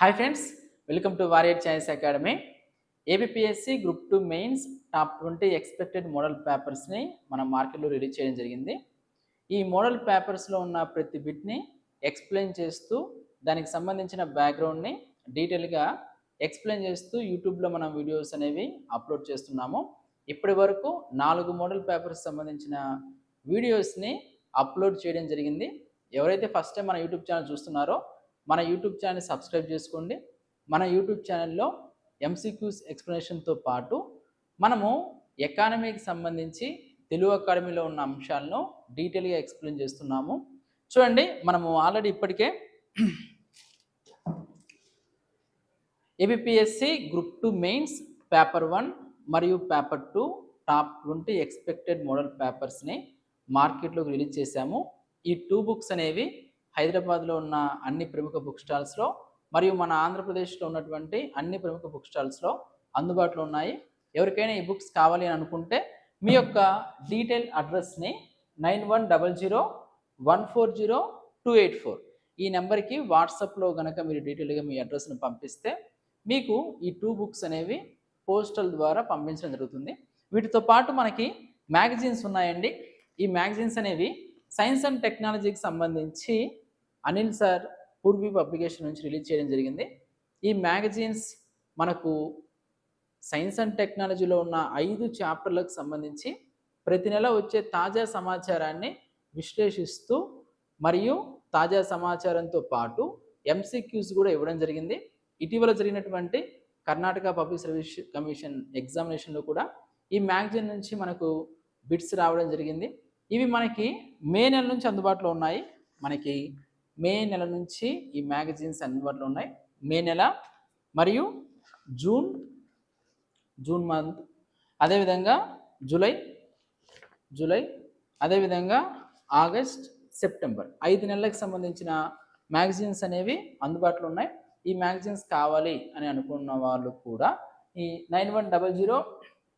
Hi friends welcome to Warrior Choice Academy. APPSC group two mains top twenty expected model పేపర్స్ని మన మార్కెట్లో release చేయడం జరిగింది. ఈ model పేపర్స్లో ఉన్న ప్రతి బిట్ని ఎక్స్ప్లెయిన్ చేస్తూ దానికి సంబంధించిన బ్యాక్గ్రౌండ్ని డీటెయిల్గా ఎక్స్ప్లెయిన్ చేస్తూ యూట్యూబ్లో మనం వీడియోస్ అనేవి అప్లోడ్ చేస్తున్నాము. ఇప్పటి వరకు నాలుగు మోడల్ పేపర్స్ సంబంధించిన వీడియోస్ని అప్లోడ్ చేయడం జరిగింది. ఎవరైతే ఫస్ట్ టైం మన యూట్యూబ్ ఛానల్ చూస్తున్నారో మన యూట్యూబ్ ఛానల్ సబ్స్క్రైబ్ చేసుకోండి. మన యూట్యూబ్ ఛానల్లో ఎంసీక్యూస్ ఎక్స్ప్లెనేషన్తో పాటు మనము ఎకానమీకి సంబంధించి తెలుగు అకాడమీలో ఉన్న అంశాలను డీటెయిల్గా ఎక్స్ప్లెయిన్ చేస్తున్నాము. చూడండి మనము ఆల్రెడీ ఇప్పటికే APPSC group two mains paper one మరియు paper two top twenty expected model పేపర్స్ని మార్కెట్లోకి రిలీజ్ చేశాము. ఈ టూ బుక్స్ అనేవి హైదరాబాద్లో ఉన్న అన్ని ప్రముఖ బుక్ స్టాల్స్లో మరియు మన ఆంధ్రప్రదేశ్లో ఉన్నటువంటి అన్ని ప్రముఖ బుక్ స్టాల్స్లో అందుబాటులో ఉన్నాయి. ఎవరికైనా ఈ బుక్స్ కావాలి అని అనుకుంటే మీ యొక్క detail అడ్రస్ని nine one double zero one four zero two eight four ఈ నెంబర్కి వాట్సాప్లో కనుక మీరు డీటెయిల్గా మీ అడ్రస్ను పంపిస్తే మీకు ఈ టూ బుక్స్ అనేవి పోస్టల్ ద్వారా పంపించడం జరుగుతుంది. వీటితో పాటు మనకి మ్యాగజైన్స్ ఉన్నాయండి. ఈ మ్యాగజైన్స్ అనేవి సైన్స్ అండ్ టెక్నాలజీకి సంబంధించి అనిల్ సార్ పూర్వీ పబ్లికేషన్ నుంచి రిలీజ్ చేయడం జరిగింది. ఈ మ్యాగజైన్స్ మనకు సైన్స్ అండ్ టెక్నాలజీలో ఉన్న ఐదు చాప్టర్లకు సంబంధించి ప్రతి నెల వచ్చే తాజా సమాచారాన్ని విశ్లేషిస్తూ మరియు తాజా సమాచారంతో పాటు ఎంసీక్యూస్ కూడా ఇవ్వడం జరిగింది. ఇటీవల జరిగినటువంటి కర్ణాటక పబ్లిక్ సర్వీస్ కమిషన్ ఎగ్జామినేషన్లో కూడా ఈ మ్యాగజైన్ నుంచి మనకు బిట్స్ రావడం జరిగింది. ఇవి మనకి మే నెల నుంచి అందుబాటులో ఉన్నాయి. మనకి మే నెల నుంచి ఈ మ్యాగజైన్స్ అందుబాటులో ఉన్నాయి. మే నెల మరియు జూన్ జూన్ మంత్. అదేవిధంగా జూలై జూలై అదేవిధంగా ఆగస్ట్ సెప్టెంబర్. ఐదు నెలలకు సంబంధించిన మ్యాగజైన్స్ అనేవి అందుబాటులో ఉన్నాయి. ఈ మ్యాగజైన్స్ కావాలి అని అనుకున్న వాళ్ళు కూడా ఈ nine one double zero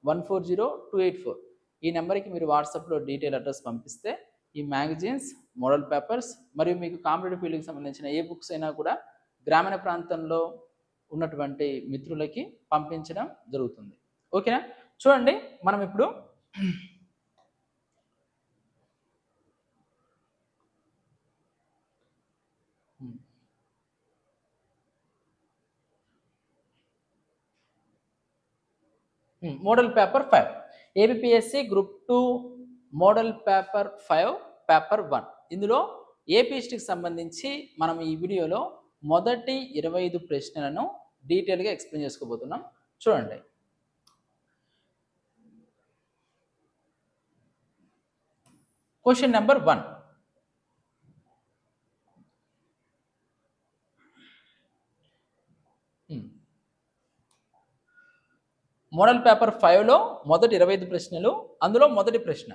one four zero two eight four ఈ నెంబర్కి మీరు వాట్సాప్లో డీటెయిల్ అడ్రస్ పంపిస్తే ఈ మ్యాగజైన్స్ మోడల్ పేపర్స్ మరియు మీకు కాంపిటేటివ్ ఫీల్డ్కి సంబంధించిన ఏ బుక్స్ అయినా కూడా గ్రామీణ ప్రాంతంలో ఉన్నటువంటి మిత్రులకి పంపించడం జరుగుతుంది. ఓకేనా? చూడండి మనం ఇప్పుడు model paper five. APPSC group two model paper five paper one. ఇందులో ఏపీఎస్టీకి సంబంధించి మనం ఈ వీడియోలో మొదటి ఇరవై ఐదు ప్రశ్నలను డీటెయిల్గా ఎక్స్ప్లెయిన్ చేసుకోబోతున్నాం. చూడండి. Question number one. Model paper ఫైవ్లో మొదటి ఇరవై ఐదు ప్రశ్నలు అందులో మొదటి ప్రశ్న.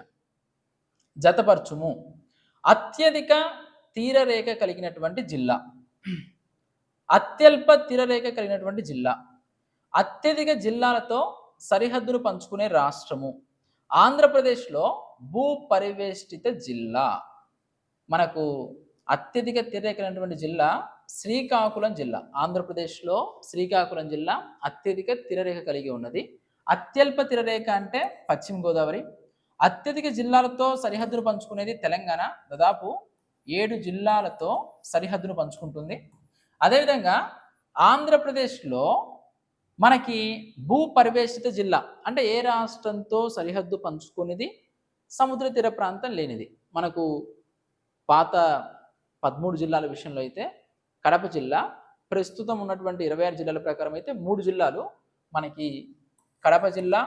జతపరచుము. అత్యధిక తీరరేఖ కలిగినటువంటి జిల్లా. అత్యల్ప తీరరేఖ కలిగినటువంటి జిల్లా. అత్యధిక జిల్లాలతో సరిహద్దును పంచుకునే రాష్ట్రము. ఆంధ్రప్రదేశ్లో భూ పరివేష్టిత జిల్లా. మనకు అత్యధిక తీరరేఖలైనటువంటి జిల్లా శ్రీకాకుళం జిల్లా. ఆంధ్రప్రదేశ్లో శ్రీకాకుళం జిల్లా అత్యధిక తీరరేఖ కలిగి ఉన్నది. అత్యల్ప తీరరేఖ అంటే పశ్చిమ గోదావరి అత్యధిక జిల్లాలతో సరిహద్దును పంచుకునేది తెలంగాణ. దాదాపు ఏడు జిల్లాలతో సరిహద్దును పంచుకుంటుంది. అదేవిధంగా ఆంధ్రప్రదేశ్లో మనకి భూ పరివేషిత జిల్లా అంటే ఏ రాష్ట్రంతో సరిహద్దు పంచుకునేది? సముద్ర తీర ప్రాంతం లేనిది. మనకు పాత పదమూడు జిల్లాల విషయంలో అయితే కడప జిల్లా ప్రస్తుతం ఉన్నటువంటి ఇరవై ఆరు జిల్లాల ప్రకారం అయితే మూడు జిల్లాలు మనకి కడప జిల్లా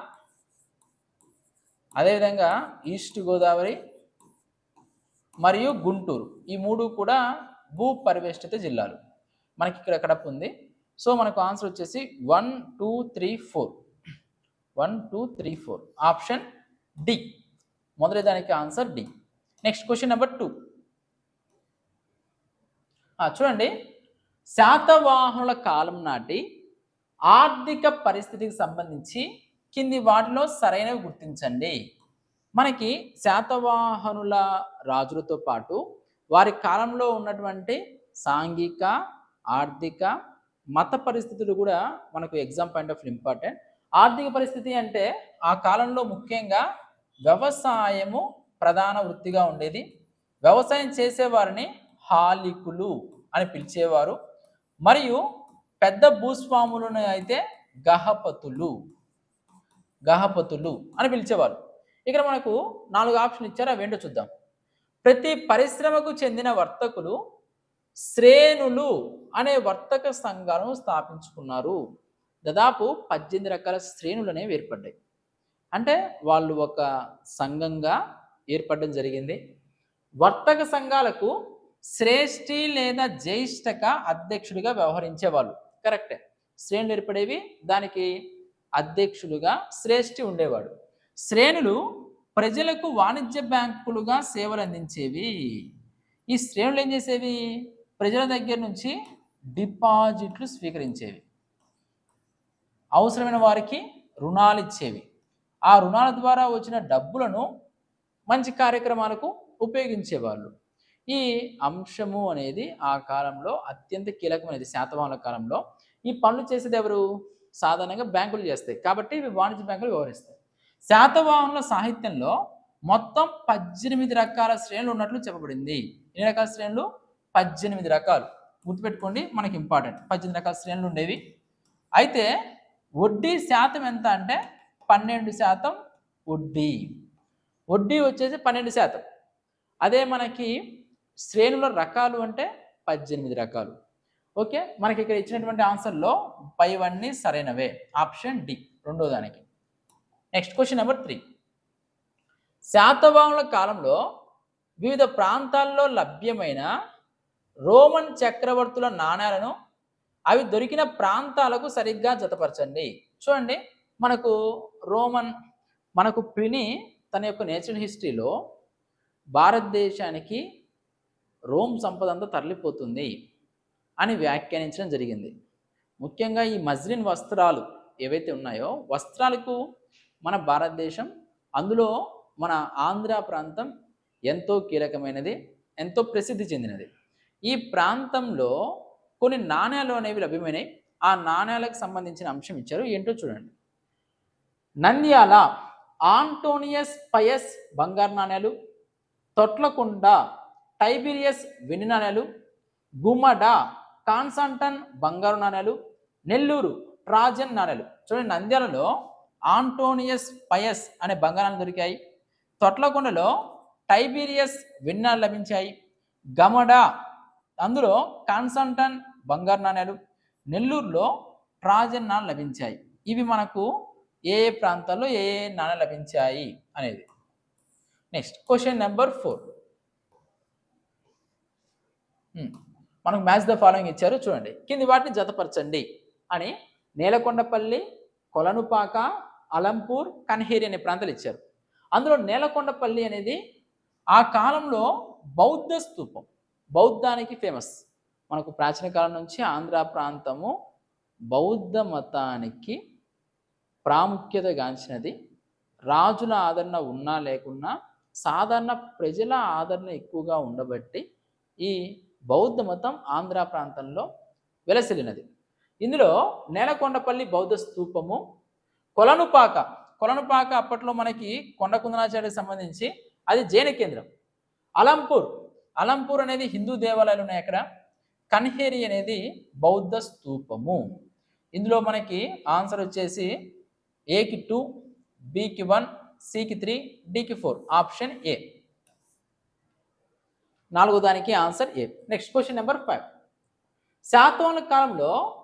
అదేవిధంగా ఈస్ట్ గోదావరి మరియు గుంటూరు. ఈ మూడు కూడా భూ పరివేష్టిత జిల్లాలు. మనకి ఇక్కడ కడప ఉంది. సో మనకు ఆన్సర్ వచ్చేసి one two three four. One two three four. Option D. మొదటి దానికి answer D. Next question number two. చూడండి. శాతవాహనుల కాలం నాటి ఆర్థిక పరిస్థితికి సంబంధించి కింది వాటిలో సరైనవి గుర్తించండి. మనకి శాతవాహనుల రాజులతో పాటు వారి కాలంలో ఉన్నటువంటి సాంఘిక ఆర్థిక మత పరిస్థితులు కూడా మనకు ఎగ్జామ్ పాయింట్ ఆఫ్ ఇంపార్టెంట్ ఆర్థిక పరిస్థితి అంటే ఆ కాలంలో ముఖ్యంగా వ్యవసాయము ప్రధాన వృత్తిగా ఉండేది. వ్యవసాయం చేసేవారిని హాలికులు అని పిలిచేవారు. మరియు పెద్ద భూస్వాములను అయితే గహపతులు. గహపతులు అని పిలిచేవారు. ఇక్కడ మనకు నాలుగు ఆప్షన్ ఇచ్చారు అవేంటో చూద్దాం. ప్రతి పరిశ్రమకు చెందిన వర్తకులు శ్రేణులు అనే వర్తక సంఘాలను స్థాపించుకున్నారు. దాదాపు పద్దెనిమిది రకాల శ్రేణులు అనేవి ఏర్పడ్డాయి. అంటే వాళ్ళు ఒక సంఘంగా ఏర్పడడం జరిగింది. వర్తక సంఘాలకు శ్రేష్ఠి లేదా జ్యేష్ఠక అధ్యక్షుడిగా వ్యవహరించేవాళ్ళు. కరెక్టే. శ్రేణులు ఏర్పడేవి దానికి అధ్యక్షులుగా శ్రేష్ఠి ఉండేవాడు. శ్రేణులు ప్రజలకు వాణిజ్య బ్యాంకులుగా సేవలు అందించేవి. ఈ శ్రేణులు ఏం చేసేవి? ప్రజల దగ్గర నుంచి డిపాజిట్లు స్వీకరించేవి. అవసరమైన వారికి రుణాలు ఇచ్చేవి. ఆ రుణాల ద్వారా వచ్చిన డబ్బులను మంచి కార్యక్రమాలకు ఉపయోగించేవాళ్ళు. ఈ అంశము అనేది ఆ కాలంలో అత్యంత కీలకమైనది. శాతవాహన కాలంలో ఈ పనులు చేసేది ఎవరు? సాధారణంగా బ్యాంకులు చేస్తాయి. కాబట్టి ఇవి వాణిజ్య బ్యాంకులు వ్యవహరిస్తాయి. శాతవాహనుల సాహిత్యంలో మొత్తం పద్దెనిమిది రకాల శ్రేణులు ఉన్నట్లు చెప్పబడింది. ఎన్ని రకాల శ్రేణులు? పద్దెనిమిది రకాలు. గుర్తుపెట్టుకోండి మనకి ఇంపార్టెంట్ పద్దెనిమిది రకాల శ్రేణులు ఉండేవి. అయితే వడ్డీ శాతం ఎంత అంటే పన్నెండు శాతం వడ్డీ. వడ్డీ వచ్చేసి పన్నెండు శాతం. అదే మనకి శ్రేణుల రకాలు అంటే పద్దెనిమిది రకాలు. ఓకే మనకి ఇక్కడ ఇచ్చినటువంటి ఆన్సర్లో పైవన్నీ సరైనవే. ఆప్షన్ డి రెండో దానికి. Next question number three. శాతవాహనుల కాలంలో వివిధ ప్రాంతాల్లో లభ్యమైన రోమన్ చక్రవర్తుల నాణ్యాలను అవి దొరికిన ప్రాంతాలకు సరిగ్గా జతపరచండి. చూడండి మనకు రోమన్ మనకు ప్రిని తన యొక్క నేచురల్ హిస్టరీలో భారతదేశానికి రోమ్ సంపద అంతా తరలిపోతుంది. అని వ్యాఖ్యానించడం జరిగింది. ముఖ్యంగా ఈ మజ్లిన్ వస్త్రాలు ఏవైతే ఉన్నాయో వస్త్రాలకు మన భారతదేశం అందులో మన ఆంధ్ర ప్రాంతం ఎంతో కీలకమైనది ఎంతో ప్రసిద్ధి చెందినది. ఈ ప్రాంతంలో కొన్ని నాణ్యాలు అనేవి లభ్యమైనవి ఆ నాణ్యాలకు సంబంధించిన అంశం ఇచ్చారు. ఏంటో చూడండి. నంద్యాల ఆంటోనియస్ పయస్ బంగారు నాణ్యాలు తొట్లకుండ టైబీరియస్ వెండి నాణ్యాలు గుమడ కాన్సంటన్ బంగారు నాణ్యాలు నెల్లూరు ట్రాజన్ నాణ్యాలు చూడండి నంద్యాలలో ఆంటోనియస్ పయస్ అనే బంగారాలు దొరికాయి. తొట్లకొండలో టైబీరియస్ విన్నాలు లభించాయి. గమడ అందులో కాన్సంటన్ బంగారు నాణ్యాలు నెల్లూరులో ట్రాజన్ నాణ్యాలు లభించాయి. ఇవి మనకు ఏ ఏ ప్రాంతాల్లో ఏ ఏ నాణ్యాలు లభించాయి అనేది. Next question number four. మనకు మ్యాచ్ ద ఫాలోయింగ్ ఇచ్చారు చూడండి. కింది వాటిని జతపరచండి అని నేలకొండపల్లి కొలనుపాక అలంపూర్ కన్హేరి అనే ప్రాంతాలు ఇచ్చారు. అందులో నేలకొండపల్లి అనేది ఆ కాలంలో బౌద్ధ స్తూపం బౌద్ధానికి ఫేమస్ మనకు ప్రాచీన కాలం నుంచి ఆంధ్ర ప్రాంతము బౌద్ధ మతానికి ప్రాముఖ్యత గాంచినది. రాజుల ఆదరణ ఉన్నా లేకున్నా సాధారణ ప్రజల ఆదరణ ఎక్కువగా ఉండబట్టి ఈ బౌద్ధ మతం ఆంధ్ర ప్రాంతంలో వెలసిల్లినది. ఇందులో నేలకొండపల్లి బౌద్ధ స్తూపము కొలనుపాక. కొలనుపాక అప్పట్లో మనకి కొండ కుందనాచార్యకి సంబంధించి అది జైన కేంద్రం. అలంపూర్. అలంపూర్ అనేది హిందూ దేవాలయాలు ఉన్నాయి అక్కడ. కన్హేరి అనేది బౌద్ధ స్తూపము ఇందులో మనకి ఆన్సర్ వచ్చేసి ఏకి టూ బికి వన్ సికి త్రీ డికి ఫోర్ ఆప్షన్ ఏ నాలుగో దానికి answer A. Next question number five. Satavahana కాలంలో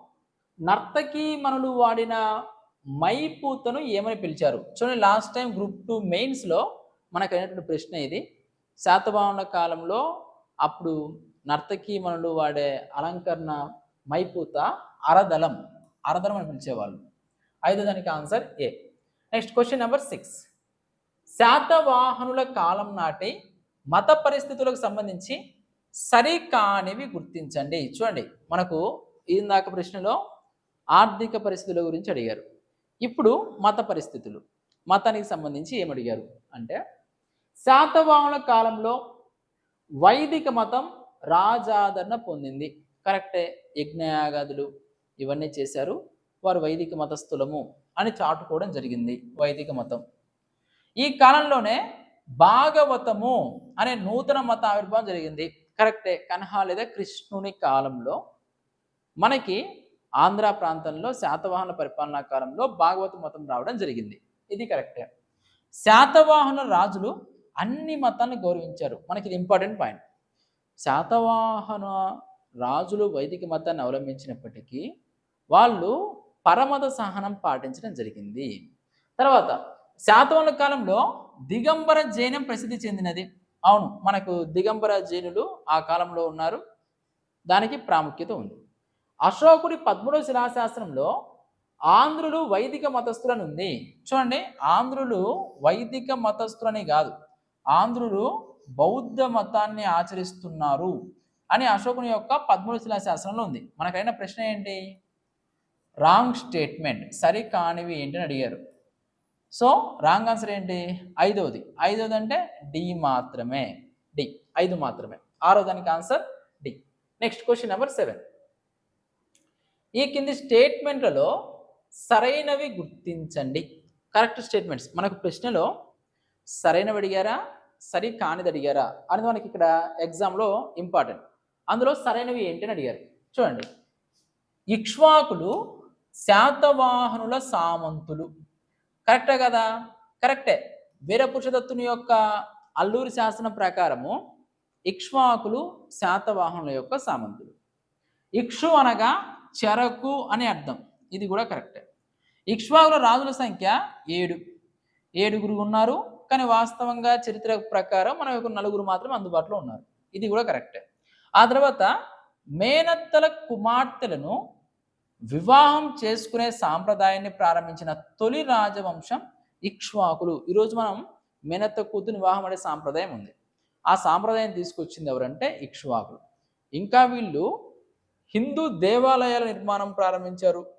నర్తకి మనులు వాడిన మైపూతను ఏమని పిలిచారు? చూడండి లాస్ట్ టైం గ్రూప్ టూ మెయిన్స్లో మనకు అయినటువంటి ప్రశ్న ఇది. శాతవాహనుల కాలంలో అప్పుడు నర్తకి మనులు వాడే అలంకరణ మైపూత అరదలం అరదలం అని పిలిచేవాళ్ళు. ఐదో దానికి answer A. Next question number six. శాతవాహనుల కాలం నాటి మత పరిస్థితులకు సంబంధించి సరికానివి గుర్తించండి. చూడండి మనకు ఇందాక ప్రశ్నలో ఆర్థిక పరిస్థితుల గురించి అడిగారు. ఇప్పుడు మత పరిస్థితులు. మతానికి సంబంధించి ఏమడిగారు అంటే శాతవాహనుల కాలంలో వైదిక మతం రాజాదరణ పొందింది. కరెక్టే యజ్ఞయాగాదులు ఇవన్నీ చేశారు. వారు వైదిక మతస్థులము అని చాటుకోవడం జరిగింది వైదిక మతం. ఈ కాలంలోనే భాగవతము అనే నూతన మత ఆవిర్భావం జరిగింది. కరెక్టే. కన్హా లేదా కృష్ణుని కాలంలో మనకి ఆంధ్ర ప్రాంతంలో శాతవాహన పరిపాలనా కాలంలో భాగవత మతం రావడం జరిగింది. ఇది కరెక్టే. శాతవాహన రాజులు అన్ని మతాన్ని గౌరవించారు. మనకి ఇది ఇంపార్టెంట్ పాయింట్. శాతవాహన రాజులు వైదిక మతాన్ని అవలంబించినప్పటికీ వాళ్ళు పరమత సహనం పాటించడం జరిగింది. తర్వాత శాతవాహన కాలంలో దిగంబర జైనం ప్రసిద్ధి చెందినది. అవును మనకు దిగంబర జైనులు ఆ కాలంలో ఉన్నారు. దానికి ప్రాముఖ్యత ఉంది. అశోకుడి పద్మూడవ శిలాశాస్త్రంలో ఆంధ్రులు వైదిక మతస్థులని ఉంది చూడండి ఆంధ్రులు వైదిక మతస్థులని కాదు ఆంధ్రులు బౌద్ధ మతాన్ని ఆచరిస్తున్నారు అని అశోకుని యొక్క పద్మూడు శిలాశాస్త్రంలో ఉంది. మనకైన ప్రశ్న ఏంటి? రాంగ్ స్టేట్మెంట్ సరి కానివి అడిగారు. సో రాంగ్ ఆన్సర్ ఏంటి? ఐదవది ఐదవది అంటే డి మాత్రమే. డి. ఐదు మాత్రమే. ఆరో దానికి answer D. Next question number seven. ఈ కింది స్టేట్మెంట్లలో సరైనవి గుర్తించండి. Correct statements. మనకు ప్రశ్నలో సరైనవి అడిగారా? సరి కానిది అడిగారా? అనేది మనకి ఇక్కడ ఎగ్జామ్లో ఇంపార్టెంట్. అందులో సరైనవి ఏంటి అని అడిగారు. చూడండి. ఇక్ష్వాకులు శాతవాహనుల సామంతులు. కరెక్టే కదా? కరెక్టే. వీరపురుషదత్తుని యొక్క అల్లూరి శాసనం ప్రకారము ఇక్ష్వాకులు శాతవాహనుల యొక్క సామంతులు. ఇక్షు అనగా చెరకు అనే అర్థం. ఇది కూడా కరెక్టే. ఇక్ష్వాకుల రాజుల సంఖ్య ఏడు. ఏడుగురు ఉన్నారు కానీ వాస్తవంగా చరిత్ర ప్రకారం మన యొక్క నలుగురు మాత్రం అందుబాటులో ఉన్నారు. ఇది కూడా కరెక్టే. ఆ తర్వాత మేనత్తల కుమార్తెలను వివాహం చేసుకునే సాంప్రదాయాన్ని ప్రారంభించిన తొలి రాజవంశం ఇక్ష్వాకులు. ఈరోజు మనం మేనత్త కూతురు వివాహం అనే సాంప్రదాయం ఉంది. ఆ సాంప్రదాయం తీసుకొచ్చింది ఎవరంటే ఇక్ష్వాకులు. ఇంకా వీళ్ళు హిందూ దేవాలయాల నిర్మాణం ప్రారంభించారు.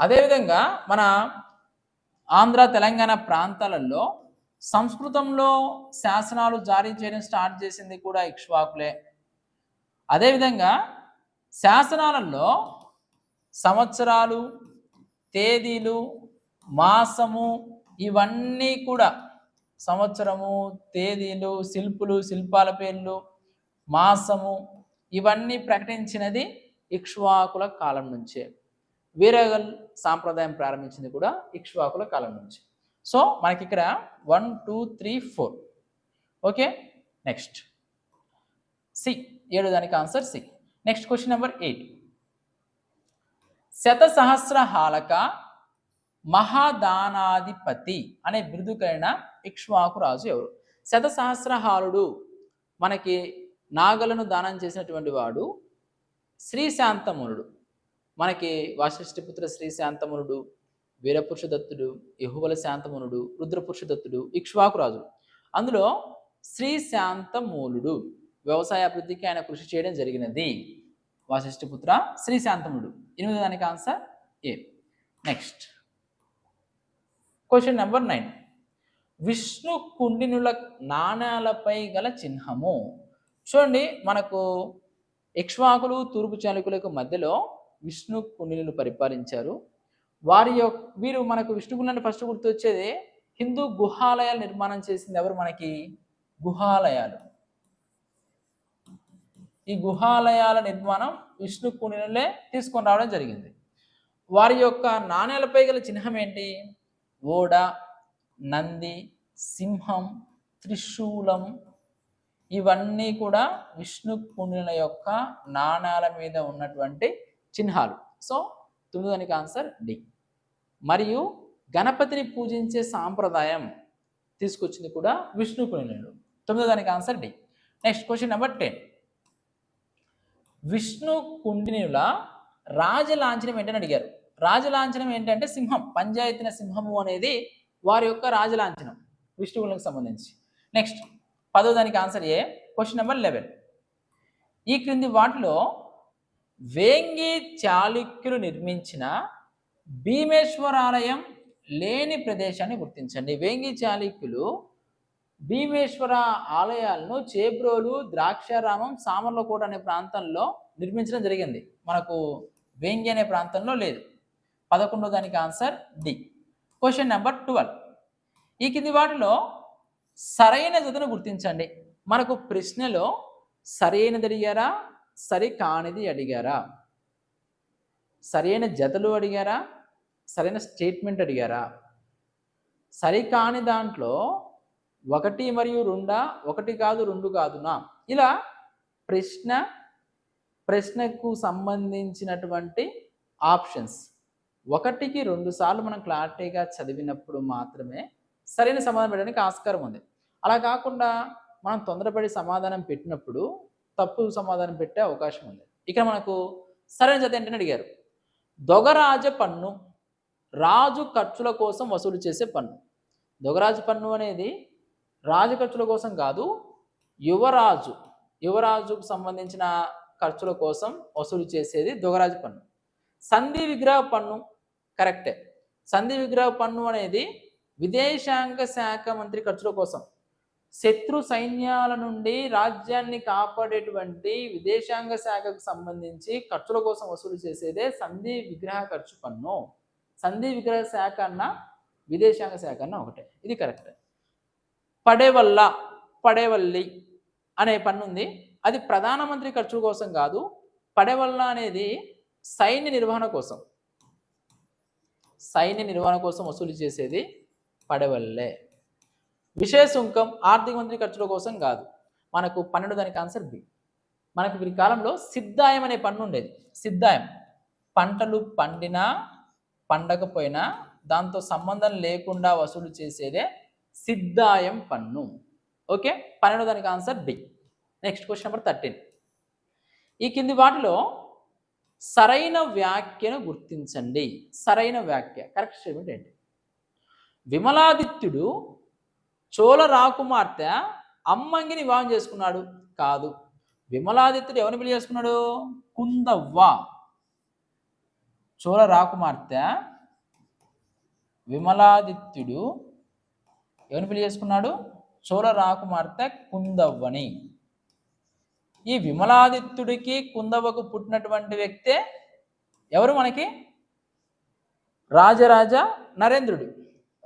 అదేవిధంగా మన ఆంధ్ర తెలంగాణ ప్రాంతాలలో సంస్కృతంలో శాసనాలు జారీ చేయడం స్టార్ట్ చేసింది కూడా ఇక్ష్వాకులే. అదేవిధంగా శాసనాలలో సంవత్సరాలు తేదీలు మాసము ఇవన్నీ కూడా సంవత్సరము తేదీలు శిల్పులు శిల్పాల పేర్లు మాసము ఇవన్నీ ప్రకటించినది ఇక్ష్వాకుల కాలం నుంచే. వీరగల్ సాంప్రదాయం ప్రారంభించింది కూడా ఇక్ష్వాకుల కాలం నుంచి. సో మనకి ఇక్కడ one two three four okay next C ఏడు దానికి answer C next question number eight శత సహస్ర హాలక మహాదానాధిపతి అనే బిరుదు కలిగిన ఇక్ష్వాకు రాజు ఎవరు? శతసహస్రహాలుడు మనకి నాగలను దానం చేసినటువంటి వాడు శ్రీశాంతమునుడు. మనకి వాసిష్ఠపుత్ర శ్రీశాంతమునుడు వీరపురుషదత్తుడు యహువల శాంతమునుడు రుద్రపురుషదత్తుడు ఇక్ష్వాకురాజుడు రాజు. అందులో శ్రీశాంతమూలుడు వ్యవసాయ అభివృద్ధికి ఆయన కృషి చేయడం జరిగినది. వాసిష్ఠపుత్ర శ్రీశాంతముడు ఎనిమిది దానికి answer A? Next. Question number nine Vishnu కుండినుల నాణాలపై గల చిహ్నము. చూడండి మనకు ఇక్ష్వాకులు తూర్పు చాళుకులకు మధ్యలో విష్ణు కుండినులు పరిపాలించారు. వారి యొక్క వీరు మనకు విష్ణు ఫస్ట్ ఫస్ట్ గుర్తొచ్చేది హిందూ గుహాలయాలు నిర్మాణం చేసింది ఎవరు మనకి? గుహాలయాలు. ఈ గుహాలయాల నిర్మాణం విష్ణు కుండినులే తీసుకొని రావడం జరిగింది. వారి యొక్క నాణ్యాలపై గల చిహ్నం ఏంటి? ఓడ నంది సింహం త్రిశూలం. ఇవన్నీ కూడా విష్ణు కుండిల యొక్క నాణాల మీద ఉన్నటువంటి చిహ్నాలు. సో తొమ్మిదానికి ఆన్సర్ డి. మరియు గణపతిని పూజించే సాంప్రదాయం తీసుకొచ్చింది కూడా విష్ణు కుండినుడు తొమ్మిదో దానికి answer D. Next question number ten. Vishnu కుండినుల రాజలాంఛనం ఏంటని అడిగారు. రాజలాంఛనం ఏంటంటే సింహం పంచాయతీన సింహము అనేది వారి యొక్క రాజలాంఛనం విష్ణువులకు సంబంధించి. నెక్స్ట్ పదో దానికి answer A? Question number eleven. ఈ క్రింది వాటిలో వేంగి చాళుక్యులు నిర్మించిన భీమేశ్వరాలయం లేని ప్రదేశాన్ని గుర్తించండి. వేంగి చాళుక్యులు భీమేశ్వర ఆలయాలను చేబ్రోలు ద్రాక్షారామం సామర్లకోట అనే ప్రాంతంలో నిర్మించడం జరిగింది. మనకు వేంగి అనే ప్రాంతంలో లేదు. పదకొండో దానికి answer D. Question number twelve. ఈ కింది వాటిలో సరైన జతను గుర్తించండి. మనకు ప్రశ్నలో సరైనది అడిగారా? సరి కానిది అడిగారా? సరైన జతలు అడిగారా? సరైన స్టేట్మెంట్ అడిగారా? సరికాని దాంట్లో ఒకటి మరియు రెండా? ఒకటి కాదు రెండు కాదునా? ఇలా ప్రశ్న ప్రశ్నకు సంబంధించినటువంటి ఆప్షన్స్. ఒకటికి రెండు సార్లు మనం క్లారిటీగా చదివినప్పుడు మాత్రమే సరైన సమాధానం పెట్టడానికి ఆస్కారం ఉంది. అలా కాకుండా మనం తొందరపడి సమాధానం పెట్టినప్పుడు తప్పు సమాధానం పెట్టే అవకాశం ఉంది. ఇక్కడ మనకు సరైన జత ఏంటని అడిగారు. దొగరాజ పన్ను రాజు ఖర్చుల కోసం వసూలు చేసే పన్ను. దొగరాజు పన్ను అనేది రాజు ఖర్చుల కోసం కాదు యువరాజు యువరాజుకు సంబంధించిన ఖర్చుల కోసం వసూలు చేసేది దొగరాజు పన్ను. సంధి విగ్రహ పన్ను కరెక్టే. సంధి విగ్రహ పన్ను అనేది విదేశాంగ శాఖ మంత్రి ఖర్చుల కోసం శత్రు సైన్యాల నుండి రాజ్యాన్ని కాపాడేటువంటి విదేశాంగ శాఖకు సంబంధించి ఖర్చుల కోసం వసూలు చేసేదే సంధి విగ్రహ ఖర్చు పన్ను. సంధి విగ్రహ శాఖ అన్న విదేశాంగ శాఖ అన్న ఒకటే. ఇది కరెక్ట్. పడేవల్ల పడేవల్లి అనే పన్ను ఉంది. అది ప్రధానమంత్రి ఖర్చుల కోసం కాదు పడేవల్ల అనేది సైన్య నిర్వహణ కోసం. సైన్య నిర్వహణ కోసం వసూలు చేసేది పడవల్లే. విశేష సుంకం ఆర్థిక మంత్రి ఖర్చుల కోసం కాదు. మనకు పన్నెండు దానికి ఆన్సర్ బి మనకు వీరి కాలంలో సిద్ధాయం అనే పన్ను ఉండేది. సిద్ధాయం పంటలు పండినా పండకపోయినా దాంతో సంబంధం లేకుండా వసూలు చేసేదే సిద్ధాయం పన్ను. ఓకే? పన్నెండు దానికి answer B next question number thirteen ఈ కింది వాటిలో సరైన వ్యాఖ్యను గుర్తించండి. సరైన వ్యాఖ్య. కరెక్ట్ స్టేట్మెంట్ ఏంటి? విమలాదిత్యుడు చోళ రాకుమార్తె అమ్మంగిని వివాహం చేసుకున్నాడు. కాదు విమలాదిత్యుడు ఎవరిని పెళ్ళి చేసుకున్నాడు? కుందవ్వ. చోళ రాకుమార్తె విమలాదిత్యుడు ఎవరిని పెళ్ళి చేసుకున్నాడు? చోళ రాకుమార్తె కుందవ్వని. ఈ విమలాదిత్యుడికి కుందవ్వకు పుట్టినటువంటి వ్యక్తే ఎవరు మనకి? రాజరాజ నరేంద్రుడు.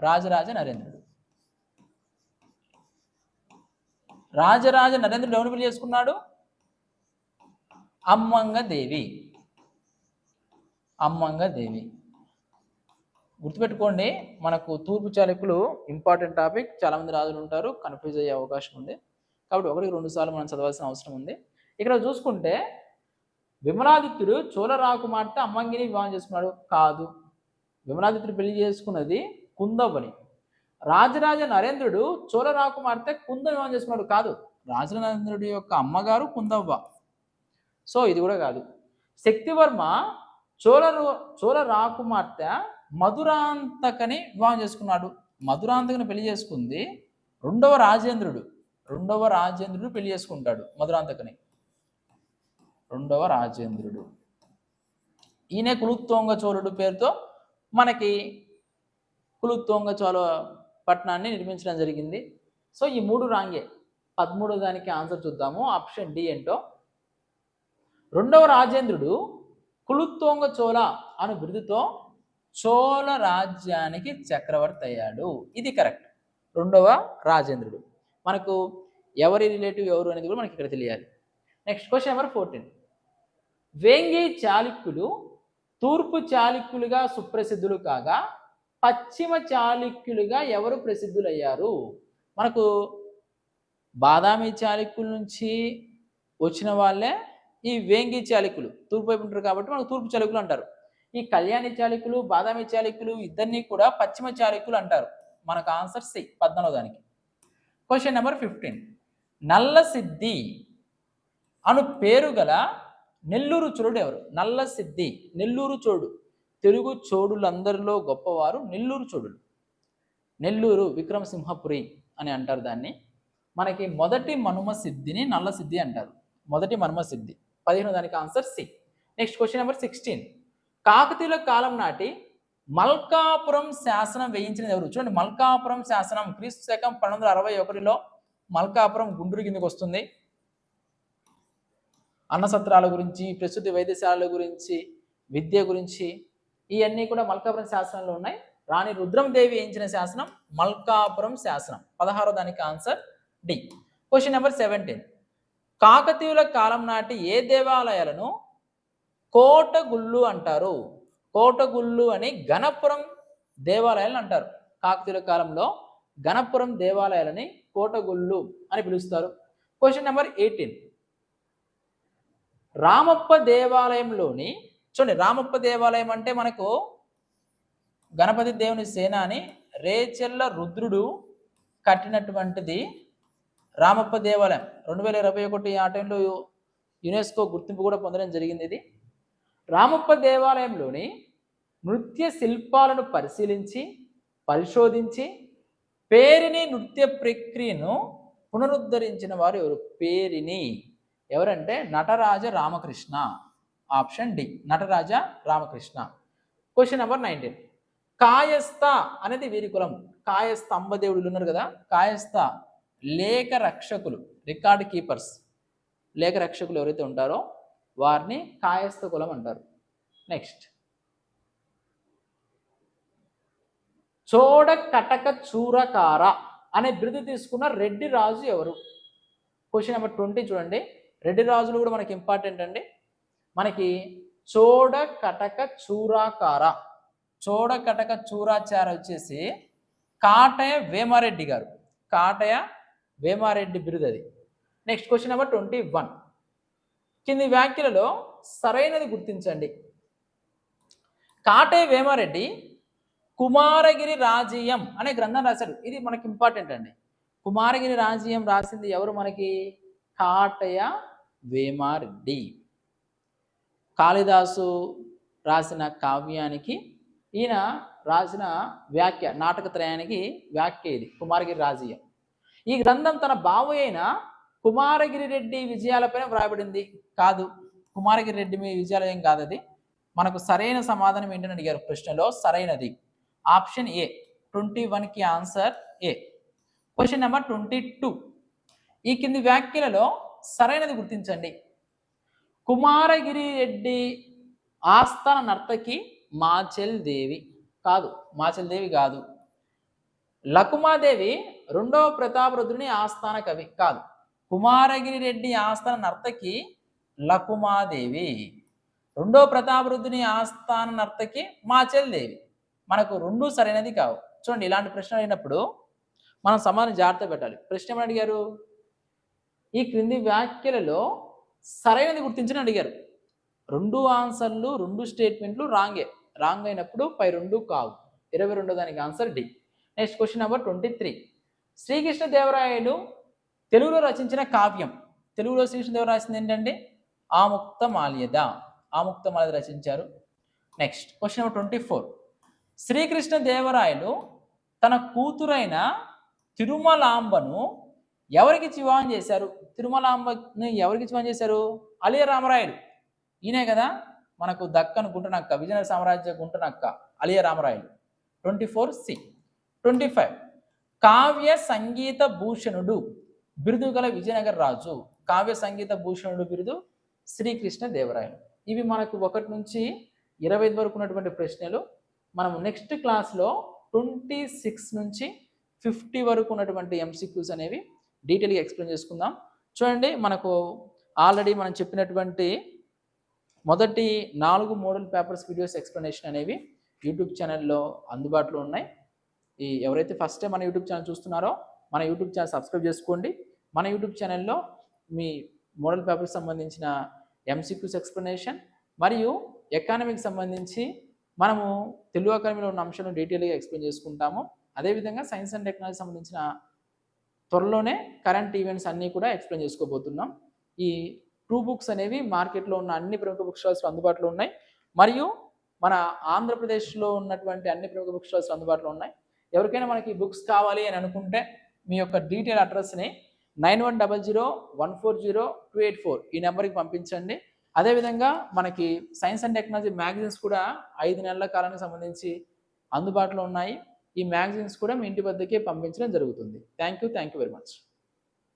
రాజరాజ నరేంద్రుడు. రాజరాజ నరేంద్రుడు ఎవరిని పెళ్ళి చేసుకున్నాడు? అమ్మంగ దేవి అమ్మంగ దేవి గుర్తుపెట్టుకోండి మనకు తూర్పు చాలకులు ఇంపార్టెంట్ టాపిక్. చాలామంది రాజులు ఉంటారు కన్ఫ్యూజ్ అయ్యే అవకాశం ఉంది. కాబట్టి ఒకటికి రెండు సార్లు మనం చదవాల్సిన అవసరం ఉంది. ఇక్కడ చూసుకుంటే విమలాదిత్యుడు చోళ రాకుమార్తె అమ్మంగిని వివాహం చేసుకున్నాడు. కాదు. విమలాదిత్యుడు పెళ్ళి చేసుకున్నది కుందవ్వని. రాజరాజ నరేంద్రుడు చోళ రాకుమార్తె కుంద వివాహం చేసుకున్నాడు. కాదు రాజనరేంద్రుడి యొక్క అమ్మగారు కుందవ్వ. సో ఇది కూడా కాదు. శక్తివర్మ చోళ రు- చోళ రాకుమార్తె మధురాంతకని వివాహం చేసుకున్నాడు. మధురాంతకని పెళ్ళి చేసుకుంది రెండవ రాజేంద్రుడు. రెండవ రాజేంద్రుడు పెళ్ళి చేసుకుంటాడు మధురాంతకని. రెండవ రాజేంద్రుడు. ఈయనే కులుత్తోంగ చోళుడు పేరుతో మనకి కులుత్తోంగ చోళ పట్టణాన్ని నిర్మించడం జరిగింది. సో ఈ మూడు రాంగే. పదమూడో దానికి ఆన్సర్ చూద్దాము. ఆప్షన్ డి ఏంటో. రెండవ రాజేంద్రుడు కులుత్తోంగ చోళ అను బిరుదుతో చోళ రాజ్యానికి చక్రవర్తి అయ్యాడు. ఇది కరెక్ట్. రెండవ రాజేంద్రుడు. మనకు ఎవరి రిలేటివ్ ఎవరు అనేది కూడా మనకి ఇక్కడ తెలియాలి. Next question number fourteen. Vengi చాళుక్యులు తూర్పు చాళుక్యులుగా సుప్రసిద్ధులు కాగా పశ్చిమ చాళుక్యులుగా ఎవరు ప్రసిద్ధులయ్యారు? మనకు బాదామి చాళుక్యుల నుంచి వచ్చిన వాళ్ళే ఈ వేంగి చాళుక్యులు. తూర్పు వైపు ఉంటారు కాబట్టి మనకు తూర్పు చాళుక్యులు అంటారు. ఈ కళ్యాణి చాళుక్యులు బాదామి చాళుక్యులు ఇద్దరిని కూడా పశ్చిమ చాళుక్యులు అంటారు. మనకు ఆన్సర్ సి పద్నాలుగు దానికి. క్వశ్చన్ నెంబర్ ఫిఫ్టీన్ నల్లసిద్ధి అను పేరు గల నెల్లూరు చోడు ఎవరు? నల్లసిద్ధి నెల్లూరు చోడు తెలుగు చోడులందరిలో గొప్పవారు నెల్లూరు చోడులు. నెల్లూరు విక్రమసింహపురి అని అంటారు దాన్ని. మనకి మొదటి మనుమ సిద్ధిని నల్ల సిద్ధి అంటారు. మొదటి మనుమ సిద్ధి. పదిహేను దానికి answer C next question number sixteen కాకతీయుల కాలం నాటి మల్కాపురం శాసనం వేయించినది ఎవరు? చూడండి మల్కాపురం శాసనం క్రీస్తు శకం పన్నెండు వందల అరవై ఒకటిలో మల్కాపురం గుంటూరు కిందకి వస్తుంది. అన్నసత్రాల గురించి ప్రస్తుతి వైద్యశాలల గురించి విద్య గురించి ఇవన్నీ కూడా మల్కాపురం శాసనంలో ఉన్నాయి. రాణి రుద్రందేవి వేయించిన శాసనం మల్కాపురం శాసనం. పదహారో దానికి answer D question number seventeen కాకతీయుల కాలం నాటి ఏ దేవాలయాలను కోటగుళ్ళు అంటారు? కోటగుళ్ళు అని గణపురం దేవాలయాలను అంటారు. కాకతీయుల కాలంలో గణపురం దేవాలయాలని కోటగుళ్ళు అని పిలుస్తారు. క్వశ్చన్ నెంబర్ ఎయిటీన్ రామప్ప దేవాలయంలోని చూడండి రామప్ప దేవాలయం అంటే మనకు గణపతి దేవుని సేన అని రేచెల్ల రుద్రుడు కట్టినటువంటిది రామప్ప దేవాలయం. రెండు వేల ఇరవై ఒకటి ఆ టైంలో యునెస్కో గుర్తింపు కూడా పొందడం జరిగింది ఇది. రామప్ప దేవాలయంలోని నృత్య శిల్పాలను పరిశీలించి పరిశోధించి పేరిని నృత్య ప్రక్రియను పునరుద్ధరించిన వారు ఎవరు? పేరిని. ఎవరంటే Nataraja Ramakrishna. Option D. Nataraja Ramakrishna. Question number nineteen Kayastha అనేది వీరి కులం. కాయస్థ అంబదేవుడు ఉన్నారు కదా. కాయస్థ లేఖ రక్షకులు రికార్డ్ కీపర్స్ లేఖ రక్షకులు ఎవరైతే ఉంటారో వారిని కాయస్థ కులం అంటారు. నెక్స్ట్ చోడ కటక చూరకార అనే బిరుదు తీసుకున్న రెడ్డి రాజు ఎవరు? క్వశ్చన్ నెంబర్ ట్వంటీ చూడండి. రెడ్డి రాజులు కూడా మనకి ఇంపార్టెంట్ అండి. మనకి చోడ కటక చూరాకార. చోడ కటక చూరాచార వచ్చేసి కాటయ వేమారెడ్డి గారు. కాటయ వేమారెడ్డి బిరుదు అది next question number twenty one కింది వ్యాఖ్యలలో సరైనది గుర్తించండి. కాటయ వేమారెడ్డి కుమారగిరి రాజీయం అనే గ్రంథం రాశాడు. ఇది మనకి ఇంపార్టెంట్ అండి. కుమారగిరి రాజీయం రాసింది ఎవరు మనకి? కాటయ వేమారెడ్డి. కాళిదాసు రాసిన కావ్యానికి ఈయన రాసిన వ్యాఖ్య నాటకత్రయానికి వ్యాఖ్య ఇది కుమారగిరి రాజీయం. ఈ గ్రంథం తన బావు అయిన కుమారగిరి రెడ్డి విజయాలపైన వ్రాయబడింది. కాదు కుమారగిరి రెడ్డి మీ విజయాలు ఏం కాదు అది మనకు సరైన సమాధానం ఏంటని అడిగారు ప్రశ్నలో సరైనది. ఆప్షన్ ఏ ట్వంటీ వన్కి answer A. Question number twenty two. ఈ కింది వ్యాఖ్యలలో సరైనది గుర్తించండి. కుమారగిరి రెడ్డి ఆస్థాన నర్తకి మాచెల్ దేవి కాదు మాచెల్ దేవి కాదు. లకుమాదేవి రెండవ ప్రతాపరుద్రుని ఆస్థాన కవి కాదు. కుమారగిరి రెడ్డి ఆస్థాన నర్తకి లకుమాదేవి. రెండో ప్రతాపరుద్రుని ఆస్థాన నర్తకి మాచెల్ దేవి మనకు రెండు సరైనది కావు. చూడండి ఇలాంటి ప్రశ్నలు అయినప్పుడు మనం సమాధానం జాగ్రత్త పెట్టాలి. ప్రశ్న ఏమని అడిగారు? ఈ క్రింది వ్యాఖ్యలలో సరైనది గుర్తించని అడిగారు. రెండు ఆన్సర్లు రెండు స్టేట్మెంట్లు రాంగే. రాంగ్ అయినప్పుడు పై రెండు కావు. ఇరవై రెండో దానికి answer D. Next question number twenty three. Srikrishnadevarayalu తెలుగులో రచించిన కావ్యం. తెలుగులో శ్రీకృష్ణ రాసింది ఏంటంటే ఆముక్త మాల్యద. ఆముక్త మాల్యద రచించారు. Next question number twenty four. Srikrishna Devarayalu తన కూతురైన తిరుమలాంబను ఎవరికి వివాహం చేశారు? తిరుమలాంబని ఎవరికి వివాహం చేశారు? అలియ రామరాయలు ఈయనే కదా మనకు దక్కను గుంటనక్క విజయనగర సామ్రాజ్య గుంటనక్క అలియ Ramarayalu twenty four C. Twenty five. Kavya సంగీత భూషణుడు బిరుదు గల విజయనగర రాజు. కావ్య సంగీత భూషణుడు బిరుదు శ్రీకృష్ణ దేవరాయలు. ఇవి మనకు ఒకటి నుంచి ఇరవై వరకు ఉన్నటువంటి ప్రశ్నలు. మనం నెక్స్ట్ క్లాస్లో ట్వంటీ సిక్స్ నుంచి ఫిఫ్టీ వరకు ఉన్నటువంటి ఎంసీక్యూస్ అనేవి డీటెయిల్గా ఎక్స్ప్లెయిన్ చేసుకుందాం. చూడండి మనకు ఆల్రెడీ మనం చెప్పినటువంటి మొదటి నాలుగు మోడల్ పేపర్స్ వీడియోస్ ఎక్స్ప్లెనేషన్ అనేవి యూట్యూబ్ ఛానల్లో అందుబాటులో ఉన్నాయి. ఈ ఎవరైతే ఫస్ట్ టైం మన యూట్యూబ్ ఛానల్ చూస్తున్నారో మన యూట్యూబ్ ఛానల్ సబ్స్క్రైబ్ చేసుకోండి. మన యూట్యూబ్ ఛానల్లో మీ మోడల్ పేపర్కి సంబంధించిన ఎంసీక్యూస్ ఎక్స్ప్లెనేషన్ మరియు ఎకానమీకి సంబంధించి మనము తెలుగు అకాడమీలో ఉన్న అంశాలను డీటెయిల్గా ఎక్స్ప్లెయిన్ చేసుకుంటాము. అదేవిధంగా సైన్స్ అండ్ టెక్నాలజీ సంబంధించిన త్వరలోనే కరెంట్ ఈవెంట్స్ అన్నీ కూడా ఎక్స్ప్లెయిన్ చేసుకోబోతున్నాం. ఈ టూ బుక్స్ అనేవి మార్కెట్లో ఉన్న అన్ని ప్రముఖ బుక్ స్టాల్స్ అందుబాటులో ఉన్నాయి. మరియు మన ఆంధ్రప్రదేశ్లో ఉన్నటువంటి అన్ని ప్రముఖ బుక్ స్టాల్స్ అందుబాటులో ఉన్నాయి. ఎవరికైనా మనకి బుక్స్ కావాలి అని అనుకుంటే మీ యొక్క detail అడ్రస్ని nine one double zero one four zero two eight four ఈ నెంబర్కి పంపించండి. అదేవిధంగా మనకి సైన్స్ అండ్ టెక్నాలజీ మ్యాగజైన్స్ కూడా ఐదు నెలల కాలానికి సంబంధించి అందుబాటులో ఉన్నాయి. ఈ మ్యాగజైన్స్ కూడా మీ ఇంటి వద్దకే పంపించడం జరుగుతుంది. Thank you thank you very much.